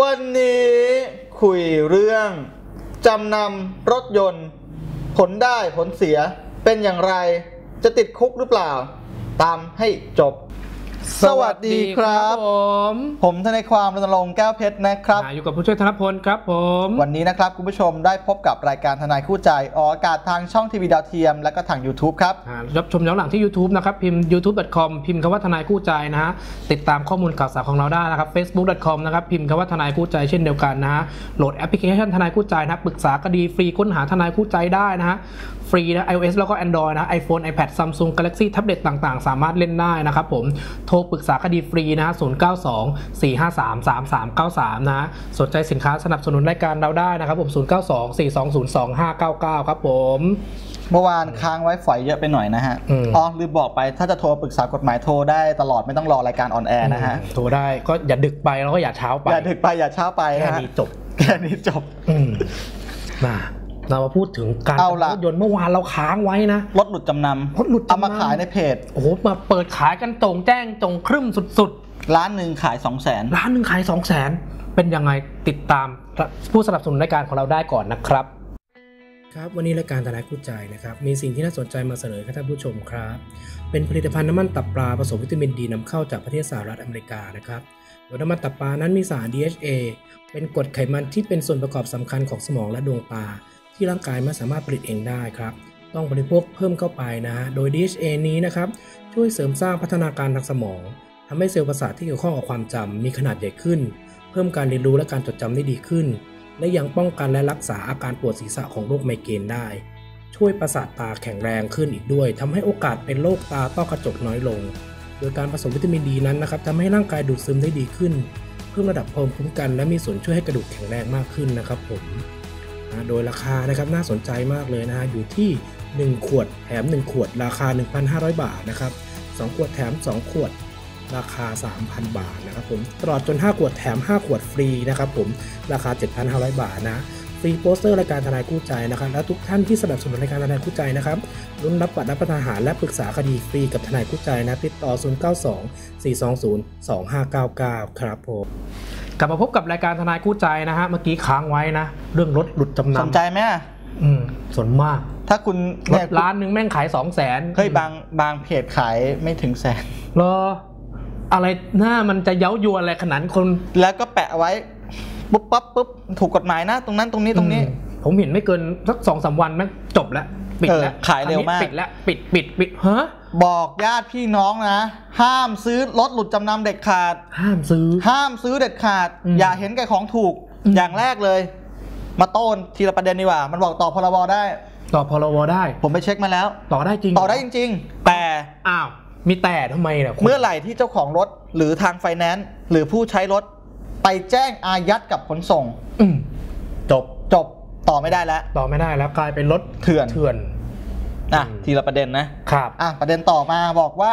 วันนี้คุยเรื่องจำนำรถยนต์ ผลได้ผลเสียเป็นอย่างไร จะติดคุกหรือเปล่า ตามให้จบ สวัสดีครับ ผม ผมทนายความรณรงค์แก้วเพชรนะครับอ่าอยู่กับผู้ช่วยธนพลครับผม วันนี้นะครับคุณผู้ชมได้พบกับรายการทนายคู่ใจออกอากาศทางช่องทีวีดาวเทียม และก็ทาง YouTube ครับอ่ารับชมย้อนหลังที่ YouTube นะครับพิมพ์ youtube.com พิมพ์คำว่าทนายคู่ใจนะฮะติดตามข้อมูลข่าวสารของเราได้นะครับ facebook.com นะครับพิมพ์คำว่าทนายคู่ใจเช่นเดียวกันนะฮะโหลดแอปพลิเคชันทนายคู่ใจนะครับปรึกษาคดีฟรีค้นหาทนายคู่ใจได้นะฮะฟรีนะ iOS แล้วก็ Android นะ iPhone iPad Samsung Galaxy แท็บเล็ตต่างๆ สามารถเล่นได้นะครับผม โทรปรึกษาคดีฟรีนะฮะ092 453 3393นะฮะสนใจสินค้าสนับสนุนรายการเราได้นะครับผม 092 420 2599 ครับผม เมื่อวานค้างไว้ฝอยเยอะไปหน่อยนะฮะอืมอ๋อลืมบอกไปถ้าจะโทรปรึกษากฎหมายโทรได้ตลอดไม่ต้องรอรายการออนแอร์นะฮะ โทรได้ก็อย่าดึกไปแล้วก็อย่าเช้าไป อย่าดึกไปอย่าเช้าไปแค่นะฮะนี้จบ แค่นี้จบอืมมา เรามาพูดถึงการเอาล่ะรถยนต์เมื่อวานเราค้างไว้นะ รถหลุดจำนำรถหลุดจำนำ เอามาขายในเพจ โอ้โหมาเปิดขายกันจงแจ้งจงครึ่มสุดร้านหนึ่งขาย2 0 0 0 0นๆ ร้านหนึ่งขายสองแสนเป็นยังไงติดตามผู้สนับสนุนรายการของเราได้ก่อนนะครับ ครับวันนี้รายการทนายคู่ใจนะครับ มีสิ่งที่น่าสนใจมาเสนอให้ท่านผู้ชมครับ เป็นผลิตภัณฑ์น้ำมันตับปลาผสมวิตามินดีนำเข้าจากประเทศสหรัฐอเมริกานะครับโดยน้ำมันตับปลานั้นมีสาร DHA เป็นกรดไขมันที่เป็นส่วนประกอบสำคัญของสมองและดวงตา ที่ร่างกายไม่สามารถผลิตเองได้ครับ ต้องบริโภคเพิ่มเข้าไปนะฮะโดย DHA นี้นะครับช่วยเสริมสร้างพัฒนาการทางสมองทำให้เซลล์ประสาทที่เกี่ยวข้องกับความจำมีขนาดใหญ่ขึ้น เพิ่มการเรียนรู้และการจดจำได้ดีขึ้น และยังป้องกันและรักษาอาการปวดศีรษะของโรคไมเกรนได้ ช่วยประสาทตาแข็งแรงขึ้นอีกด้วยทำให้โอกาสเป็นโรคตาต้อกระจกน้อยลง โดยการผสมวิตามินดีนั้นนะครับทำให้ร่างกายดูดซึมได้ดีขึ้น เพิ่มระดับภูมิคุ้มกัน และมีส่วนช่วยให้กระดูกแข็งแรงมากขึ้นนะครับผม โดยราคานะครับน่าสนใจมากเลยนะฮะอยู่ที่ 1 ขวดแถม 1 ขวด ราคา 1,500 บาทนะครับ2ขวดแถม 2 ขวดราคา 3,000 บาทนะครับผมตลอดจน 5 ขวดแถม 5 ขวดฟรีนะครับผมราคา 7,500 บาทนะฟรีโปสเตอร์รายการทนายคู่ใจนะครับและทุกท่านที่สนับสนุนรายการทนายคู่ใจนะครับรุ่นรับบัตรรับประทานอาหารและปรึกษาคดีฟรีกับทนายคู่ใจนะติดต่อ 092 420 2599 ครับผม กลับมาพบกับรายการทนายคู่ใจนะฮะเมื่อกี้ค้างไว้นะ เรื่องรถหลุดจำนำสนใจไหมอะอืมสนมาก ถ้าคุณรเนี่ยถร้านหนึ่งแม่งขาย2 0 0แสนเฮ้ยบางบางเพจขายไม่ถึงแสนรออะไรหน้ามันจะเย้ายวนอะไรขนาดนั้นคนแล้วก็แปะไว้ปุ๊บปั๊บปุ๊บถูกกฎหมายนะ ตรงนั้นตรงนี้ตรงนี้อืมผมเห็นไม่เกินสักสองสามวันแม่งจบแล้ว ปิดแล้วเออขายเร็วมากอันนี้ปิดแล้วปิดปิดปิดฮะบอกญาติพี่น้องนะ ห้ามซื้อรถหลุดจำนำเด็ดขาด ห้ามซื้อ ห้ามซื้อเด็ดขาดอืมอย่าเห็นแก่ของถูกอืมอย่างแรกเลย มาโต้นทีละประเด็นดีกว่า มันบอกต่อพรบได้ ต่อพรบได้ ผมไปเช็คมาแล้ว ต่อได้จริง ต่อได้จริง ๆ แต่อ้าวมีแต่ทำไมเนี่ยคุณเมื่อไหร่ที่เจ้าของรถหรือทางไฟแนนซ์หรือผู้ใช้รถ ไปแจ้งอายัดกับขนส่งอืมจบจบ ต่อไม่ได้แล้วต่อไม่ได้แล้วกลายเป็นรถเถื่อนเถื่อนอะอืมทีละประเด็นนะครับอะประเด็นต่อมาบอกว่า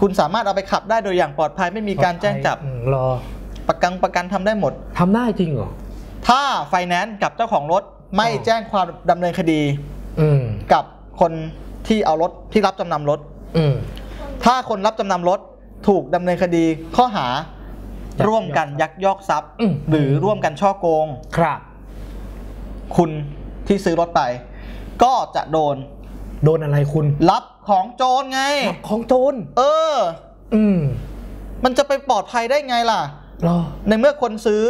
คุณสามารถเอาไปขับได้โดยอย่างปลอดภัยไม่มีการแจ้งจับอืมรอ ประกันประกันทำได้หมดทำได้จริงเหรอถ้าไฟแนนซ์กับเจ้าของรถไม่อ๋อแจ้งความดำเนินคดีอืมกับคนที่เอารถที่รับจำนำรถอืมถ้าคนรับจำนำรถถูกดำเนินคดีข้อหายักยอกร่วมกันยักยอกทรัพย์อืมหรือร่วมกันช่อโกง ครับ คุณที่ซื้อรถไป ก็จะโดนโดนอะไรคุณรับของโจรไงของโจรเออ อืม มันจะไปปลอดภัยได้ไงล่ะรอในเมื่อคนซื้อ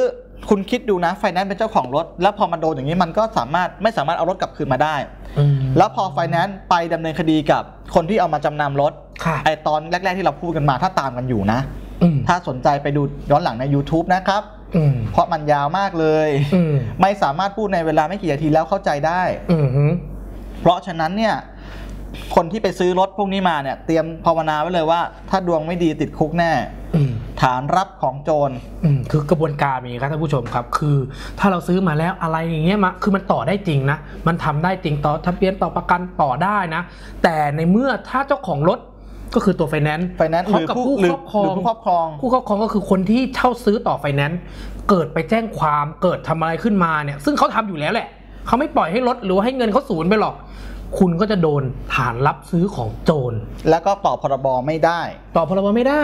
คุณคิดดูนะไฟแนนซ์เป็นเจ้าของรถ แล้วพอมาโดนอย่างนี้มันก็สามารถไม่สามารถเอารถกลับคืนมาได้อืมแล้วพอไฟแนนซ์ไปดำเนินคดีกับคนที่เอามาจำนำรถค่ะไอตอนแรก ๆที่เราพูดกันมาถ้าตามกันอยู่นะอืมถ้าสนใจไปดูย้อนหลังใน YouTube นะครับอืม เพราะมันยาวมากเลยอืมไม่สามารถพูดในเวลาไม่กี่นาทีแล้วเข้าใจได้อืมฮึเพราะฉะนั้นเนี่ย คนที่ไปซื้อรถพวกนี้มาเนี่ย เตรียมภาวนาไว้เลยว่า ถ้าดวงไม่ดีติดคุกแน่อืมฐานรับของโจรอืมคือกระบวนการมีครับท่านผู้ชมครับ คือ ถ้าเราซื้อมาแล้วอะไรอย่างเงี้ยมาคือมันต่อได้จริงนะ มันทำได้จริงต่อทะเบียนต่อประกันต่อได้นะ แต่ในเมื่อถ้าเจ้าของรถ ก็คือตัวไฟแนนซ์ไฟแนนซ์หรือกับผู้ผู้หรือครอบครอหรืองผู้ครอบครอง ผู้ครอบครองก็คือคนที่เช่าซื้อต่อไฟแนนซ์เกิดไปแจ้งความเกิดทำอะไรขึ้นมาเนี่ย ซึ่งเขาทำอยู่แล้วแหละเขาไม่ปล่อยให้รถหรือว่าให้เงินเขาศูนย์ไปหรอก คุณก็จะโดนฐานรับซื้อของโจรแล้วก็ต่อพรบไม่ได้ ต่อพรบไม่ได้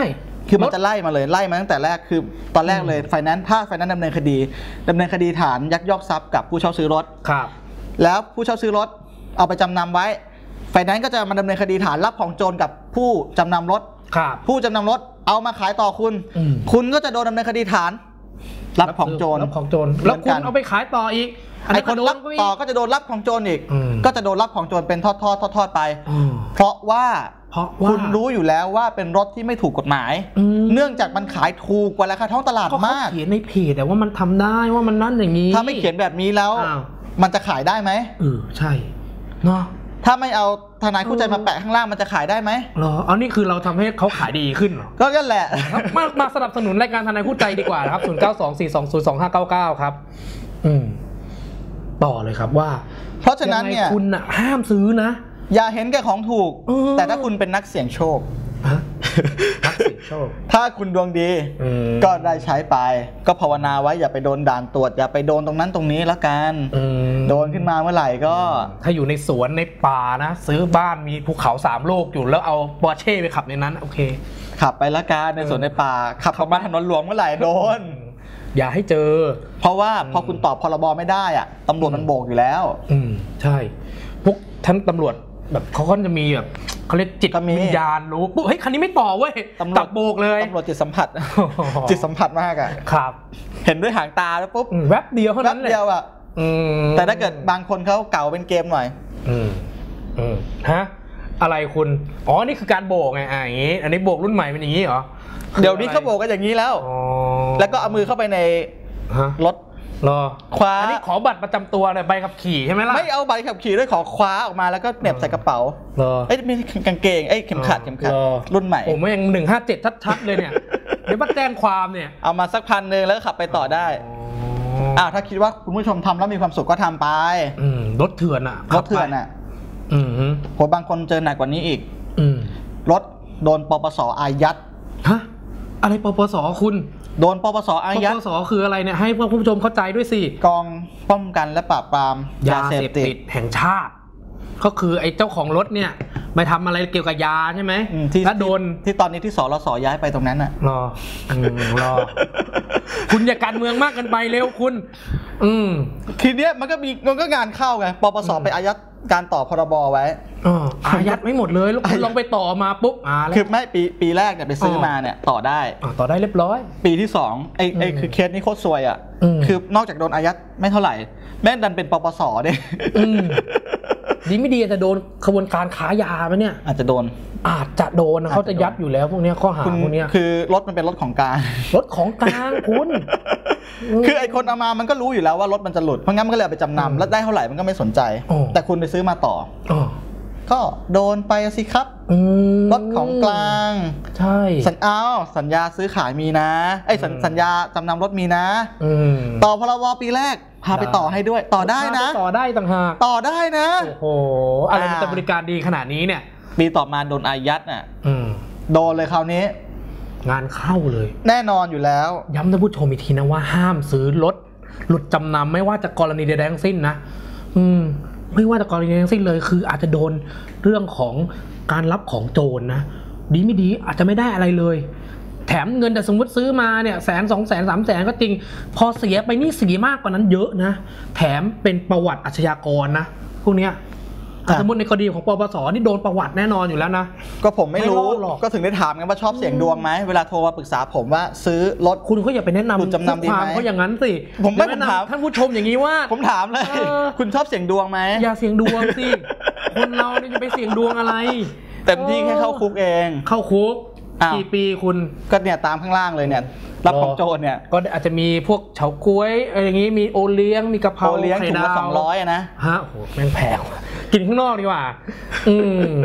คือมันจะไล่มาเลยไล่มาตั้งแต่แรกคือตอนแรกเลยไฟแนนซ์ถ้าไฟแนนซ์ดำเนินคดีดำเนินคดีฐานยักยอกทรัพย์กับผู้เช่าซื้อรถครับ แล้วผู้เช่าซื้อรถเอาไปจำนำไว้ ไฟแนนซ์ก็จะมาดำเนินคดีฐานรับของโจรกับผู้จำนำรถ ครับ ผู้จำนำรถเอามาขายต่อคุณ อืม คุณก็จะโดนดำเนินคดีฐาน รับของโจร รับของโจรแล้วคุณเอาไปขายต่ออีกไอ้คนก็โดรับก็กต่อก็จะโดนรับของโจรอีก อืม ก็จะโดนรับของโจรเป็นทอดทอดทอดทอดๆไป อืม เพราะว่าเพราะว่าคุณรู้อยู่แล้วว่าเป็นรถที่ไม่ถูกกฎหมาย อืม เนื่องจากมันขายถูกกว่าราคาท้องตลาดก็เขามาก เขียนในเพจแต่ว่ามันทำได้ว่ามันนั่นอย่างนี้ ถ้าไม่เขียนแบบนี้แล้ว อ้าว มันจะขายได้ไหม เออใช่เนาะ ถ้าไม่เอาทนายคู่ใจมาแปะข้างล่างมันจะขายได้ไหมเหรอเอานี่คือเราทำให้เขาขายดีขึ้นเหรอก็นั่นแหละ ครับมามาสนับสนุนรายการทนายคู่ใจดีกว่านะครับ 0 9 2 4 2 0 2 5 9 9 ครับ อืม ต่อเลยครับว่าเพราะฉะนั้นเนี่ย งไงคุณน่ะห้ามซื้อนะ อย่าเห็นแก่ของถูก เออ แต่ถ้าคุณเป็นนักเสี่ยงโชคฮะ นักเสี่ยงโชค ถ้าคุณดวงดีอืม ก็ได้ใช้ไป ก็ภาวนาไว้อย่าไปโดนด่านตรวจ อย่าไปโดนตรงนั้นตรงนี้แล้วกัน อืมโดนขึ้นมาเมื่อไหร่ก็ ถ้าอยู่ในสวนในป่านะ ซื้อบ้านมีภูเขาสามโลกอยู่แล้วเอาปอร์เช่ไปขับในนั้น โอเค ขับไปละกันในสวนในป่า ขับเข้ามาถนนหลวงเมื่อไหร่โดน อย่าให้เจอ เพราะว่าพอคุณตอบพรบไม่ได้อะตำรวจมันโบกอยู่แล้ว อืม ใช่ พวกท่านตำรวจแบบเขาก็จะมีแบบ เขาเรียกจิตก็มี วิญญาณรู้ปุ๊บเฮ้ยคันนี้ไม่ต่อเว้ยตำรวจตับโบกเลย ตำรวจจิตสัมผัสโอ้โหจิตสัมผัสมากอะครับเห็นด้วยหางตาแล้วปุ๊บอืมแวบเดียวเท่าแป๊นั้บนเลยเดียวอะอืมแต่ถ้าเกิดบางคนเขาเก่าเป็นเกมหน่อย อืมอืมฮะอะไรคุณ อ๋อนี่คือการโบกไงอะอย่างงี้ อันนี้โบกรุ่นใหม่เป็นอย่างนี้เหรอเดี๋ยวนี้เขาโบกกันอย่างนี้แล้ว อ๋อแล้วก็เอามือเข้าไปในฮะรถ รอคว้าอันนี้ขอบัตรประจำตัวหน่อยใบขับขี่ใช่ไหมล่ะ ไม่เอาใบขับขี่ด้วยขอคว้าออกมาแล้วก็เหน็บใส่กระเป๋า รอ เอ้ยไม่ใช่กางเกงเอ้ยเข็มขัดเข็มขัดรอ รุ่นใหม่ ผมยังหนึ่งห้าเจ็ดชัดๆเลยเนี่ย เดี๋ยวมาแจ้งความเนี่ยเอามาสักพันหนึ่งแล้วก็ขับไปต่อได้อ้าวถ้าคิดว่าคุณผู้ชมทำแล้วมีความสุขก็ทำไปอืมรถเถื่อนอะรถเถื่อนอะอืมฮึผมบางคนเจอหนักกว่านี้อีก อืมรถโดนปปสอายัด ฮะ อะไรปปสคุณ โดนปปสอาปยัดปสคืออะไรเนี่ยให้คุณผู้ชมเข้าใจด้วยสิกองป้องกันและปราบปรามยายาเสเสพพติติดดแห่งชาติ ก็คือไอ้เจ้าของรถเนี่ยไปทำอะไรเกี่ยวกับยาใช่ไหมอืมที่ถ้าโดนที่ตอนนี้ที่สรสย้ายไปตรงนั้นอะรออืมรอ คุณอย่าการเมืองมากเกินไปเร็วคุณ อืมทีเนี้ยมันก็มีมันก็งานเข้าไงปปสอืมไปอายัด การต่อพรบไว้อ๋ออายัดไม่หมดเลยแล้วคุณลองไปต่อมาปุ๊บอ่าแล้วคือไม่ปีปีแรกเนี่ยไปซื้อออมาเนี่ยต่อได้อ่าต่อได้เรียบร้อย ปีที่สองไอ้ไอ้อืมคือเคสนี้โคตรซวยอะอืมคือนอกจากโดนอายัดไม่เท่าไหร่ แม่งดันเป็นปปสเนี่ยอืม ดีไม่ดีจะโดนขบวนการค้ายาไหมเนี่ย อาจจะโดน อาจจะโดนนะอาจจะเขาจะยัดอยู่แล้วพวกเนี้ยข้อหาคุณพวกเนี้ยคือรถมันเป็นรถของกลางรถของกลางคุณคือไอ้คนเอามามันก็รู้อยู่แล้วว่ารถมันจะหลุดเพราะงั้นมันก็เลยเอาไปจำอืมนำแล้วได้เท่าไหร่มันก็ไม่สนใจโอ้แต่คุณไปซื้อมาต่ออ๋อ ก็โดนไปสิครับอืมรถของกลาง ใช่ สัญอ้าวสัญญาซื้อขายมีนะไอ้ยสัญอืมสัญญาจำนำรถมีนะอืมต่อพรบปีแรกพาไปต่อให้ด้วย ต่อได้นะ ต่อได้ต่างหากต่อได้นะ โอ้โหอะไรมันอ่าจะบริการดีขนาดนี้เนี่ย ปีต่อมาโดนอายัดน่ะอืมโดนเลยคราวนี้ งานเข้าเลย แน่นอนอยู่แล้ว ย้ำท่านผู้ชมอีกทีนะว่าห้ามซื้อรถหลุดจำนำไม่ว่าจะกรณีใดๆทั้งสิ้นนะ อืม ไม่ว่าจะกรณีทั้งสิ้นเลย คืออาจจะโดนเรื่องของการรับของโจรนะดีไม่ดีอาจจะไม่ได้อะไรเลย แถมเงินแต่สมมติซื้อมาเนี่ยแสนสองแสนสามแสนก็จริง พอเสียไปนี่เสียมากกว่านั้นเยอะนะ แถมเป็นประวัติอาชญากรนะพวกเนี้ย สมมติในคดีของปปสนี่โดนประวัติแน่นอนอยู่แล้วนะ ก็ผมไม่รู้ไม่รอดหรอกก็ถึงได้ถามไงว่าชอบเสี่ยงดวงไหมเวลาโทรมาปรึกษาผมว่าซื้อรถคุณก็อย่าไปแนะนำหลุดจำนำดีไหมความเขาอย่างนั้นสิผมไม่แนะผมถามนำท่านผู้ชมอย่างนี้ว่า ผมถามเลยเออคุณชอบเสี่ยงดวงไหมอย่าเสี่ยงดวงสิคนเราเนี่ยจะไปเสี่ยงดวงอะไรเต็มที่แค่เข้าคุกเอง เข้าคุกอ้าวกี่ปีคุณก็เนี่ยตามข้างล่างเลยเนี่ยรับของโจรเนี่ยก็อาจจะมีพวกเฉาก๊วยอะไรอย่างงี้มีโอเลี้ยงมีกะเพราโอเลี้ยงไข่ถุงดาละวสองร้อยนะฮะโอ้โหแม่งแพงว่ะ กินข้างนอกดีกว่า อืม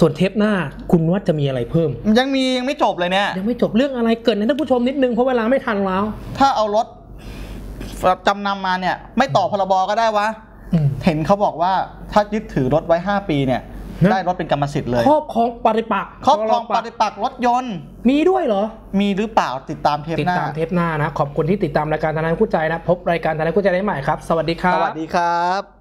ส่วนเทปหน้าคุณว่าจะมีอะไรเพิ่ม ยังมียังไม่จบเลยเนี่ย ยังไม่จบเรื่องอะไรเกิดในท่านผู้ชมนิดนึงเพราะเวลาไม่ทันแล้ว ถ้าเอารถจำนำมาเนี่ย ไม่ต่อพรบก็ได้วะอืมเห็นเขาบอกว่าถ้ายึดถือรถไว้ 5 ปีเนี่ยฮะได้รถเป็นกรรมสิทธิ์เลยครอบครองปฏิปักษ์ครอบครองปฏิปักษ์รถยนต์ มีด้วยเหรอ มีหรือเปล่าติดตามเทปติดหน้าตามเทปหน้านะขอบคุณที่ติดตามรายการทนายคู่ใจนะ พบรายการทนายคู่ใจได้ใหม่ครับ สวัสดีครัสบวัสดีครับ